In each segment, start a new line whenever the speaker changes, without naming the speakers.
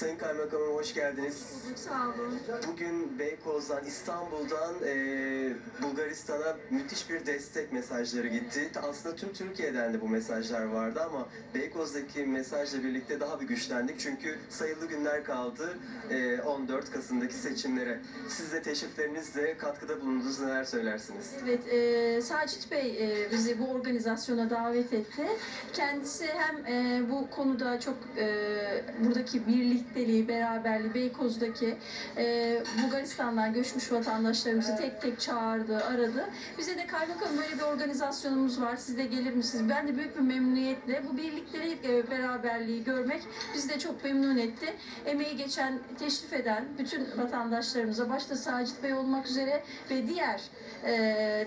Kaymakamım hoş geldiniz.
Bulduk, sağ olun.
Bugün Beykoz'dan, İstanbul'dan eee, Bulgaristan'a müthiş bir destek mesajları gitti. Aslında tüm Türkiye'den de bu mesajlar vardı ama Beykoz'daki mesajla birlikte daha bir güçlendik. Çünkü sayılı günler kaldı eee, 14 Kasım'daki seçimlere. Siz de teşriflerinizle katkıda bulundunuz. Neler söylersiniz?
Evet, e, Sacit Bey e, bizi bu organizasyona davet etti. Kendisi hem e, bu konuda çok e, buradaki birlikteliği, beraberliği, Beykoz'daki e, Bulgaristan'dan göçmüş vatandaşlarımızı tek tek çağırdı, aradı. Bize de kaymakam böyle bir organizasyonumuz var, siz de gelir misiniz? Ben de büyük bir memnuniyetle bu birlikleri, e, beraberliği görmek bizi de çok memnun etti. Emeği geçen, teşrif eden bütün vatandaşlarımıza, başta Sacit Bey olmak üzere ve diğer e,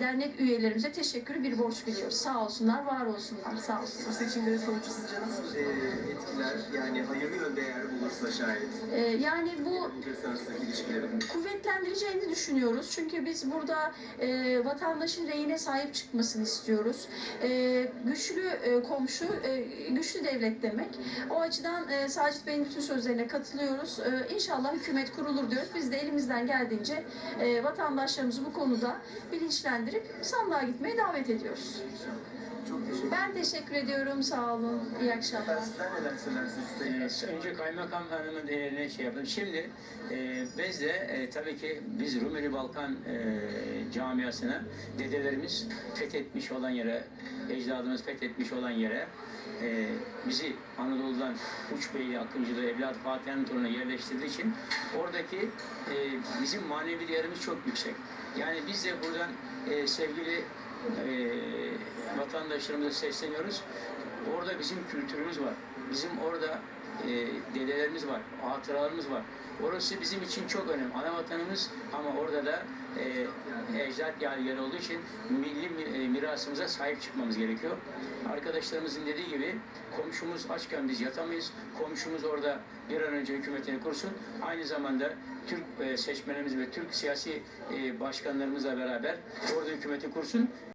dernek üyelerimize teşekkürü bir borç biliyoruz. Sağ olsunlar, var olsunlar. Sağ
Bu
olsunlar.
seçimlerin sonucu sizce nasıl eee, etkiler? Yani hayırlı yönde eğer olursa şayet.
E, yani bu kuvvetlendireceğini düşünüyoruz. Çünkü biz burada e, vatandaşın reyine sahip çıkmasını istiyoruz. E, güçlü e, komşu, e, güçlü devlet demek. O açıdan e, Sacit Bey'in bütün sözlerine katılıyoruz. E, inşallah hükümet kurulur diyoruz. Biz de elimizden geldiğince e, vatandaşlarımızı bu konuda bilinçlendirip sandığa gitmeye davet ediyoruz.
Çok teşekkür
Ben teşekkür ediyorum. Sağ olun. İyi akşamlar.
Ee, önce kaymakam hanımın değerine şey yapalım. Şimdi e, biz de e, tabii ki biz Rumeli Balkan e, camiasına dedelerimiz fethetmiş olan yere, ecdadımız fethetmiş olan yere e, bizi Anadolu'dan Uçbeyli, Akıncı'da evlat Fatih'in torununa yerleştirdiği için oradaki e, bizim manevi değerimiz çok yüksek. Yani biz de buradan e, sevgili e, vatandaşlarımıza sesleniyoruz. Orada bizim kültürümüz var. Bizim orada e, dedelerimiz var, hatıralarımız var. Orası bizim için çok önemli. Ana vatanımız ama orada da e, ecdat yadigarı olduğu için milli mi- mirasımıza sahip çıkmamız gerekiyor. Arkadaşlarımızın dediği gibi komşumuz açken biz yatamayız. Komşumuz orada bir an önce hükümetini kursun. Aynı zamanda Türk e, seçmenimiz ve Türk siyasi başkanlarımızla beraber orada hükümeti kursun.